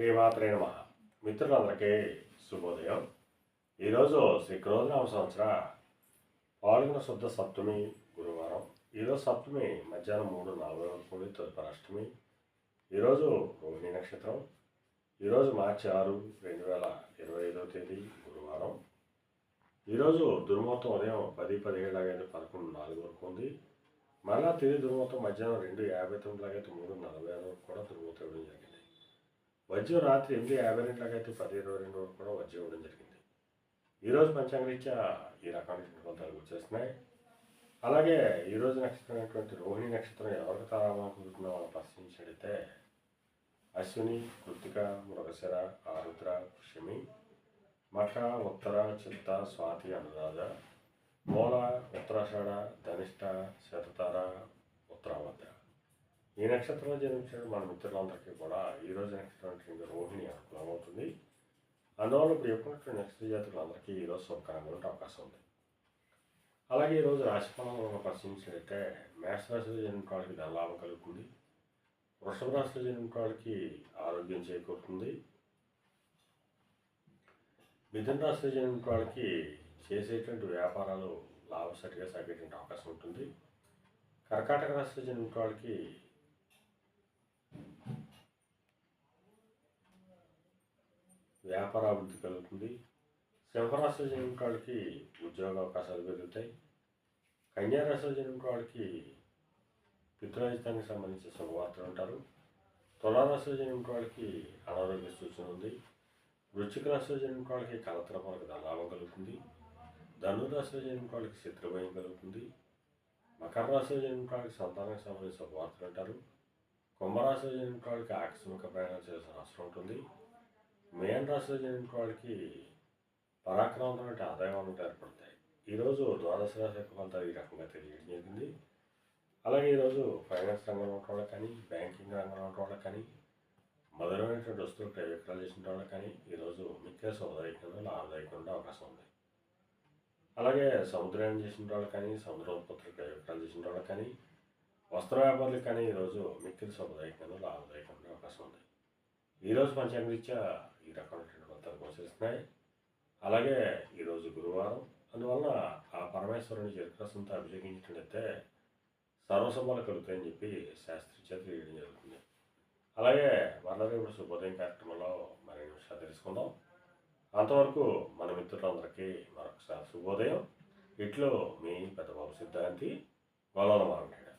శ్రీమాత్రే నమ. మిత్రులందరికీ శుభోదయం. ఈరోజు శ్రీ క్రోధనామ సంవత్సర పాల్గొన శుద్ధ సప్తమి గురువారం. ఈరోజు సప్తమి మధ్యాహ్నం మూడు నాలుగు వరకు తదుపరి అష్టమి ఈరోజు రోహిణి నక్షత్రం. ఈరోజు మార్చి ఆరు రెండు వేల ఇరవై ఐదవ తేదీ గురువారం. ఈరోజు దుర్మూర్తం ఉదయం పది పదిహేడు లాగైతే పదకొండు నాలుగు వరకు ఉంది. మళ్ళా తిరిగి దుర్మూర్తం మధ్యాహ్నం రెండు యాభై తొమ్మిది లాగైతే మూడు నలభై ఆరు వరకు కూడా దుర్మూర్తం ఇవ్వడం జరిగింది. వజ్రం రాత్రి ఎనిమిది యాభై రెండులాగైతే పది ఇరవై రెండు వరకు కూడా వజ్రం ఇవ్వడం జరిగింది. ఈరోజు పంచాంగరీత్యా ఈ రకమైనటువంటి ఫలితాలు వచ్చేస్తున్నాయి. అలాగే ఈరోజు నక్షత్రమైనటువంటి రోహిణి నక్షత్రం ఎవరికి తారామని కుదురుతుందో మనం పరిశీలించినట్టయితే అశ్విని కృతిక మృగశర ఆరుద్ర పుష్యమి మఠ ఉత్తర చిత్త స్వాతి అనురాధ మూల ఉత్తరాషాఢ ధనిష్ట శతతార ఈ నక్షత్రంలో జన్మించిన మన మిత్రులందరికీ కూడా ఈ రోజు నక్షత్రం రోహిణి అనుకూలమవుతుంది. అందువల్ల ఇప్పుడు ఎప్పుడున్నటువంటి నక్షత్ర జాతకులందరికీ ఈరోజు శుభకరంగా ఉండే అవకాశం ఉంది. అలాగే ఈరోజు రాశిఫలం మనం పరిశీలించినట్లయితే మేష రాశిలో జన్మించిన వాళ్ళకి ధన లాభం కలుగుతుంది. వృషభ రాశిలో జన్మించిన వాళ్ళకి ఆరోగ్యం చేకూరుతుంది. మిథున రాశిలో జన్మించిన వాళ్ళకి చేసేటువంటి వ్యాపారాలు లాభసాటిగా సాగేటువంటి అవకాశం ఉంటుంది. కర్కాటక రాశిలో జన్మించిన వాళ్ళకి వ్యాపార అభివృద్ధి కలుగుతుంది సింహరాశిలో జన్మించిన వాళ్ళకి ఉద్యోగ అవకాశాలు పెరుగుతాయి. కన్యా రాశిలో వాళ్ళకి పితృరాజితానికి సంబంధించిన శుభవార్తలు ఉంటారు. తులారాశిలో జన్మించిన వాళ్ళకి అనారోగ్య సూచన ఉంది. వృశ్చిక రాశిలో జన్మించిన వాళ్ళకి కలతల లాభం కలుగుతుంది. ధనురాశిలో జన్మించిన వాళ్ళకి శత్రుభయం కలుగుతుంది. మకర రాశిలో జన్మించిన వాళ్ళకి సంతానానికి సంబంధించిన శుభవార్తలు అంటారు కుంభరాశిలో జన్మించిన వాళ్ళకి ఆకస్మిక ప్రయాణం చేయాల్సిన అవసరం ఉంటుంది. మేన్ రాశిలో జరిగిన వాళ్ళకి పరాక్రమంతో ఆదాయం అన్నట్టు ఏర్పడతాయి. ఈరోజు ద్వాదశ రాశి యొక్క ఫలితాలు ఈ రకంగా తెలియడం జరిగింది. అలాగే ఈరోజు ఫైనాన్స్ రంగంలో ఉన్న వాళ్ళకి కానీ బ్యాంకింగ్ రంగంలో ఉన్న వాళ్ళకి కానీ మధురమైనటువంటి వస్తువులు క్రయ విక్రయాలు చేసిన వాళ్ళకి కానీ ఈరోజు మిక్కిన సౌదాయకంగా లాభదాయకంగా ఉండే అవకాశం ఉంది. అలాగే సముద్రాన్ని చేసిన వాళ్ళకి కానీ సముద్ర ఉత్పత్తులు క్రయ విక్రయాలు చేసిన వాళ్ళకి కానీ వస్త్ర వ్యాపారులకు కానీ ఈరోజు మిక్కిలి సౌదాయకంగా లాభదాయకంగా ఉండే అవకాశం ఉంది. ఈరోజు పంచాంగరీత్యా ఈ రకమైనటువంటి ఫలితాలు గోచరిస్తున్నాయి అలాగే ఈరోజు గురువారం అందువల్ల ఆ పరమేశ్వరుని చెరుకరసంతో అభిషేకించినట్లయితే సర్వసంభాలు కలుగుతాయని చెప్పి శాస్త్రి చేత వేయడం జరుగుతుంది. అలాగే మరలా రేపు శుభోదయం కార్యక్రమంలో మరి విషయాలు తెలుసుకుందాం. అంతవరకు మన మిత్రులందరికీ మరొకసారి శుభోదయం. ఇట్లో మీ పెద్దబాబు సిద్ధాంతి గోళాల మారండి